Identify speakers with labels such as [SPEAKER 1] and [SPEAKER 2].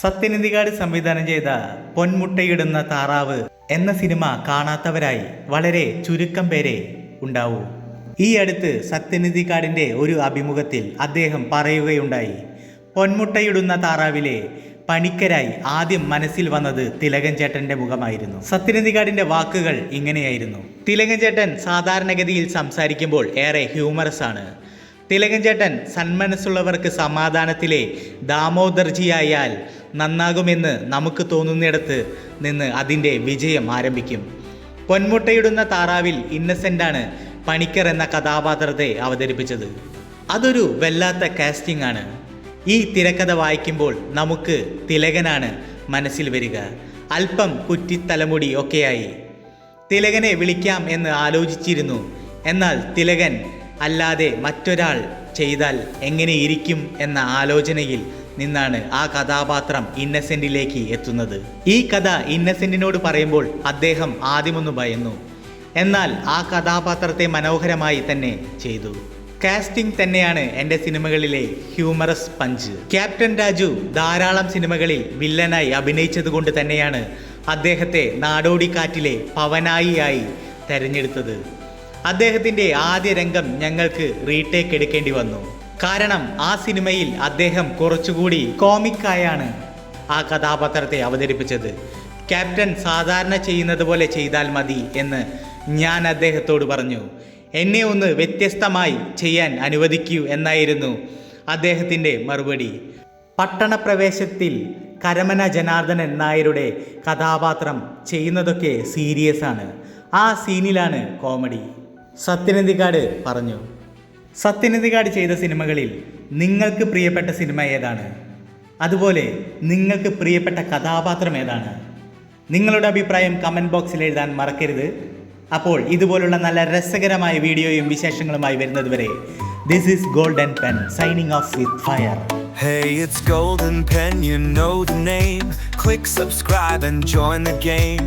[SPEAKER 1] സത്യനിധികാട് സംവിധാനം ചെയ്ത പൊന്മുട്ടയിടുന്ന താറാവ് എന്ന സിനിമ കാണാത്തവരായി വളരെ ചുരുക്കം പേരെ ഉണ്ടാവൂ. ഈ അടുത്ത് സത്യനിധികാടിന്റെ ഒരു അഭിമുഖത്തിൽ അദ്ദേഹം പറയുകയുണ്ടായി. പൊന്മുട്ടയിടുന്ന താറാവിലെ പണിക്കരായി ആദ്യം മനസ്സിൽ വന്നത് തിലകൻ ചേട്ടന്റെ മുഖമായിരുന്നു. സത്യനിധികാടിന്റെ വാക്കുകൾ ഇങ്ങനെയായിരുന്നു. തിലകൻ ചേട്ടൻ സാധാരണഗതിയിൽ സംസാരിക്കുമ്പോൾ ഏറെ ഹ്യൂമറസ് ആണ്. തിലകൻ ചേട്ടൻ സന്മനസ്സുള്ളവർക്ക് സമാധാനത്തിലെ ദാമോദർജിയായാൽ നന്നാകുമെന്ന് നമുക്ക് തോന്നുന്നിടത്ത് നിന്ന് അതിന്റെ വിജയം ആരംഭിക്കും. പൊന്മുട്ടയിടുന്ന താറാവിൽ ഇന്നസെന്റാണ് പണിക്കർ എന്ന കഥാപാത്രത്തെ അവതരിപ്പിച്ചത്. അതൊരു വല്ലാത്ത കാസ്റ്റിംഗ് ആണ് ഈ തിരക്കഥ വായിക്കുമ്പോൾ നമുക്ക് തിലകനാണ് മനസ്സിൽ വരിക. അല്പം കുറ്റിത്തലമുടി ഒക്കെയായി. തിലകനെ വിളിക്കാം എന്ന് ആലോചിച്ചിരുന്നു. എന്നാൽ തിലകൻ അല്ലാതെ മറ്റൊരാൾ ചെയ്താൽ എങ്ങനെയിരിക്കും എന്ന ആലോചനയിൽ നിന്നാണ് ആ കഥാപാത്രം ഇന്നസെന്റിലേക്ക് എത്തുന്നത്. ഈ കഥ ഇന്നസെന്റിനോട് പറയുമ്പോൾ അദ്ദേഹം ആദ്യമൊന്ന് ഭയന്നു. എന്നാൽ ആ കഥാപാത്രത്തെ മനോഹരമായി തന്നെ ചെയ്തു. കാസ്റ്റിംഗ് തന്നെയാണ് എന്റെ സിനിമകളിലെ ഹ്യൂമറസ് പഞ്ച്. ക്യാപ്റ്റൻ രാജു ധാരാളം സിനിമകളിൽ വില്ലനായി അഭിനയിച്ചതുകൊണ്ട് തന്നെയാണ് അദ്ദേഹത്തെ നാടോടിക്കാറ്റിലെ പവനായിയായി തെരഞ്ഞെടുത്തത്. അദ്ദേഹത്തിന്റെ ആദ്യ രംഗം ഞങ്ങൾക്ക് റീടേക്ക് എടുക്കേണ്ടി വന്നു. കാരണം ആ സിനിമയിൽ അദ്ദേഹം കുറച്ചുകൂടി കോമിക്കായാണ് ആ കഥാപാത്രത്തെ അവതരിപ്പിച്ചത്. ക്യാപ്റ്റൻ സാധാരണ ചെയ്യുന്നത് പോലെ ചെയ്താൽ മതി എന്ന് ഞാൻ അദ്ദേഹത്തോട് പറഞ്ഞു. എന്നെ ഒന്ന് വ്യത്യസ്തമായി ചെയ്യാൻ അനുവദിക്കൂ എന്നായിരുന്നു അദ്ദേഹത്തിന്റെ മറുപടി. പട്ടണപ്രവേശത്തിൽ കരമന ജനാർദ്ദനൻ നായരുടെ കഥാപാത്രം ചെയ്യുന്നതൊക്കെ സീരിയസ് ആണ്. ആ സീനിലാണ് കോമഡി. സത്യനന്ദിക്കാട് പറഞ്ഞു. സത്യനന്ദിക്കാട് ചെയ്ത സിനിമകളിൽ നിങ്ങൾക്ക് പ്രിയപ്പെട്ട സിനിമ ഏതാണ്? അതുപോലെ നിങ്ങൾക്ക് പ്രിയപ്പെട്ട കഥാപാത്രം ഏതാണ്? നിങ്ങളുടെ അഭിപ്രായം കമന്റ് ബോക്സിൽ എഴുതാൻ മറക്കരുത്. അപ്പോൾ ഇതുപോലുള്ള നല്ല രസകരമായ വീഡിയോയും വിശേഷങ്ങളുമായി വരുന്നതുവരെ this is golden pen signing off with fire
[SPEAKER 2] Hey, it's Golden Pen, you know the name. Click subscribe and join the game.